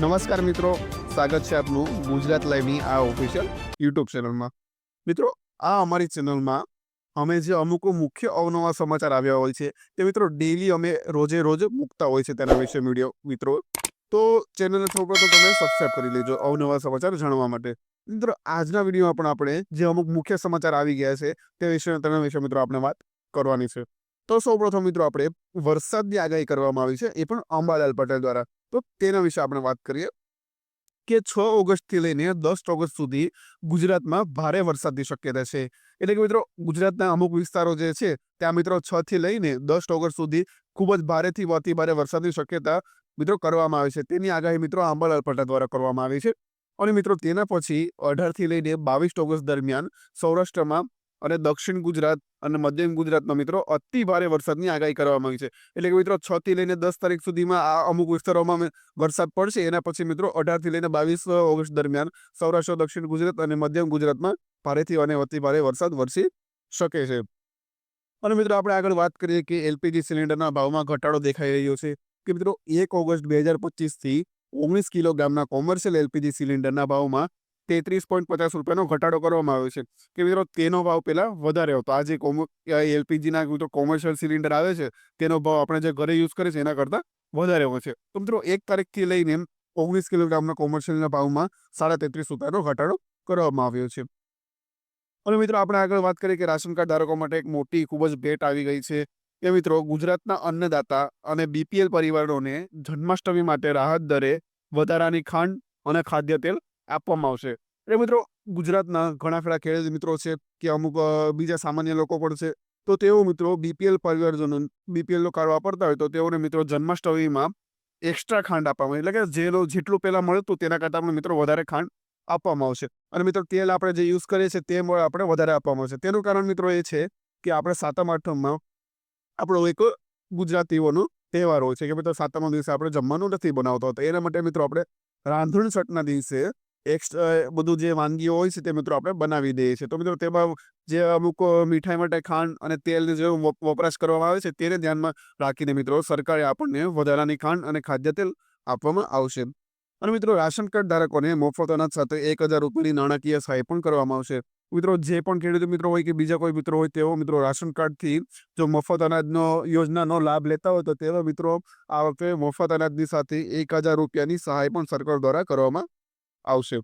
નમસ્કાર મિત્રો. સ્વાગત છે આપનું ગુજરાત લાઈવની આ ઓફિશિયલ યુટ્યુબ ચેનલમાં મિત્રો, આ અમારી ચેનલમાં અમે જે અમુક મુખ્ય અવનવા સમાચાર આવ્યા હોય છે, તે મિત્રો ડેલી અમે રોજે રોજ મૂકતા હોય છે તેના વિશે વીડિયો મિત્રો, તો ચેનલને સૌપ્રથમ તમે સબસ્ક્રાઈબ કરી લેજો અવનવા સમાચાર જાણવા માટે. મિત્રો, આજના વિડીયોમાં પણ આપણે જે અમુક મુખ્ય સમાચાર આવી ગયા છે, તે વિશે તેના વિશે મિત્રો આપણે વાત કરવાની છે. તો સૌપ્રથમ મિત્રો, આપણે વરસાદની આગાહી કરવામાં આવી છે, એ પણ અંબાલાલ પટેલ દ્વારા. તો તેના વિશે આપણે વાત કરીએ કે છ ઓગસ્ટથી લઈને દસ ઓગસ્ટ સુધી ગુજરાતમાં ભારે વરસાદની શક્યતા છે. એટલે કે મિત્રો, ગુજરાતના અમુક વિસ્તારો જે છે, ત્યાં મિત્રો છ થી લઈને દસ ઓગસ્ટ સુધી ખૂબ જ ભારેથી અતિ ભારે વરસાદની શક્યતા મિત્રો કરવામાં આવે છે. તેની આગાહી મિત્રો અંબાલાલ અલપટા દ્વારા કરવામાં આવી છે. અને મિત્રો, તેના પછી અઢારથી લઈને બાવીસ ઓગસ્ટ દરમિયાન સૌરાષ્ટ્રમાં અને દક્ષિણ ગુજરાત અને મધ્યમ ગુજરાતમાં મિત્રો અતિ ભારે વરસાદની આગાહી કરવામાં આવી છે. એટલે કે મિત્રો, છ થી લઈને દસ તારીખ સુધીમાં આ અમુક વિસ્તારોમાં વરસાદ પડશે. એના પછી મિત્રો અઢારથી લઈને બાવીસ ઓગસ્ટ દરમિયાન સૌરાષ્ટ્ર, દક્ષિણ ગુજરાત અને મધ્યમ ગુજરાતમાં ભારેથી અને અતિ ભારે વરસાદ વરસી શકે છે. અને મિત્રો, આપણે આગળ વાત કરીએ કે એલપીજી સિલિન્ડરના ભાવમાં ઘટાડો દેખાઈ રહ્યો છે. કે મિત્રો, એક ઓગસ્ટ બે હજાર પચીસથી ઓગણીસ કિલોગ્રામના કોમર્શિયલ એલપીજી સિલિન્ડરના ભાવમાં તેત્રીસ પોઈન્ટ પચાસ રૂપિયાનો ઘટાડો કરવામાં આવ્યો છે. કે મિત્રો, તેનો ભાવ પહેલાં વધારે હતો. આ જે એલપીજીના મિત્રો કોમર્શિયલ સિલિન્ડર આવે છે, તેનો ભાવ આપણે જે ઘરે યુઝ કરીએ છીએ, એના કરતાં વધારે હોય છે. તો મિત્રો, એક તારીખથી લઈને ઓગણીસ કિલોગ્રામના કોમર્શિયલના ભાવમાં સાડા તેત્રીસ રૂપિયાનો ઘટાડો કરવામાં આવ્યો છે. અને મિત્રો, આપણે આગળ વાત કરીએ કે રાશન કાર્ડ ધારકો માટે એક મોટી, ખૂબ જ ભેટ આવી ગઈ છે. કે મિત્રો, ગુજરાતના અન્નદાતા અને બીપીએલ પરિવારોને જન્માષ્ટમી માટે રાહત દરે વધારાની ખાંડ અને ખાદ્ય તેલ આપવામાં આવશે. એટલે મિત્રો, ગુજરાતના ઘણા ખરા ખેડૂત મિત્રો છે કે અમુક બીજા સામાન્ય લોકો પણ છે, તો તેઓ મિત્રો બીપીએલ પરિવારજનો બીપીએલ કાર્ડ વાપરતા હોય તો તેઓને મિત્રો જન્માષ્ટમીમાં એક્સ્ટ્રા ખાંડ આપવામાં એટલે કે જે જેટલું પહેલાં મળતું તેના કરતાં પણ મિત્રો વધારે ખાંડ આપવામાં આવશે. અને મિત્રો, તેલ આપણે જે યુઝ કરીએ છીએ તે આપણે વધારે આપવામાં આવશે. તેનું કારણ મિત્રો એ છે કે આપણે સાતમ, આઠમમાં આપણો એક ગુજરાતીઓનો તહેવાર હોય છે. કે મિત્રો સાતમ દિવસે આપણે જમવાનું નથી બનાવતો હોતા. એના માટે મિત્રો આપણે રાંધણ છઠના દિવસે એક્સ્ટ્રા બધું જે વાનગીઓ હોય છે તે મિત્રો આપણે બનાવી દઈએ છીએ. તો મિત્રો તેમાં જે અમુક મીઠાઈ માટે ખાંડ અને તેલ જે વપરાશ કરવામાં આવે છે તેને ધ્યાનમાં રાખીને મિત્રો સરકારે આપણને વધારાની ખાંડ અને ખાદ્ય તેલ આપવામાં આવશે. અને મિત્રો રાશન કાર્ડ ધારકોને મફત અનાજ સાથે એક હજાર રૂપિયાની નાણાકીય સહાય પણ કરવામાં આવશે. મિત્રો જે પણ ખેડૂત મિત્રો હોય કે બીજા કોઈ મિત્રો હોય તેઓ મિત્રો રાશન કાર્ડથી જો મફત અનાજનો યોજનાનો લાભ લેતા હોય તો તેવા મિત્રો આ વખતે મફત અનાજની સાથે એક હજાર રૂપિયાની સહાય પણ સરકાર દ્વારા કરવામાં આવશે.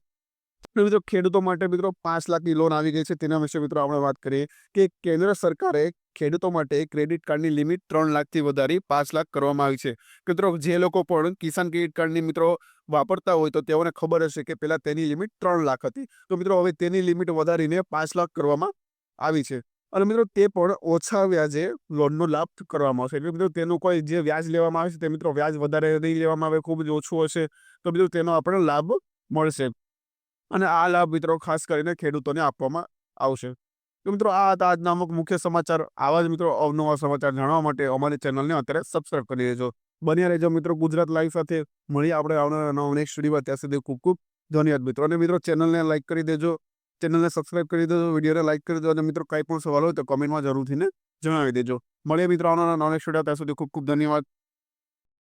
મિત્રો ખેડૂતો માટે મિત્રો પાંચ લાખની લોન આવી ગઈ છે. તેના વિશે મિત્રો આપણે વાત કરીએ કે કેન્દ્ર સરકારે ખેડૂતો માટે ક્રેડિટ કાર્ડની લિમિટ ત્રણ લાખથી વધારી પાંચ લાખ કરવામાં આવી છે. મિત્રો જે લોકો પણ કિસાન ક્રેડિટ કાર્ડની મિત્રો વાપરતા હોય તો તેઓને ખબર હશે કે પહેલાં તેની લિમિટ ત્રણ લાખ હતી. તો મિત્રો હવે તેની લિમિટ વધારીને પાંચ લાખ કરવામાં આવી છે. અને મિત્રો તે પણ ઓછા વ્યાજે લોનનો લાભ કરવામાં આવશે. એટલે મિત્રો તેનું કોઈ જે વ્યાજ લેવામાં આવે છે તે મિત્રો વ્યાજ વધારે નહીં લેવામાં આવે, ખૂબ જ ઓછું હશે. તો મિત્રો તેનો આપણે લાભ મળશે. અને આ લાભ મિત્રો ખાસ કરીને ખેડૂતોને આપવામાં આવશે. તો મિત્રો, આ હતા આજના અમુક મુખ્ય સમાચાર. આવા જ મિત્રો અવનવા સમાચાર જાણવા માટે અમારી ચેનલને અત્યારે સબસ્ક્રાઈબ કરી દેજો. બન્યા રહેજો મિત્રો ગુજરાત લાઈવ સાથે. મળીએ આપણે આવનારા નેક્સ્ટ વિડીયોમાં ત્યાં સુધી. ખૂબ ખૂબ ધન્યવાદ મિત્રો. અને મિત્રો, ચેનલને લાઈક કરી દેજો. ચેનલને સબસ્ક્રાઈબ કરી દેજો. વિડીયોને લાઈક કરી દેજો. અને મિત્રો, કંઈ પણ સવાલ હોય તો કમેન્ટમાં જરૂરથી ને જણાવી દેજો. મળીએ મિત્રો આવનારા નેક્સ્ટ વીડિયો ત્યાં સુધી. ખૂબ ખૂબ ધન્યવાદ.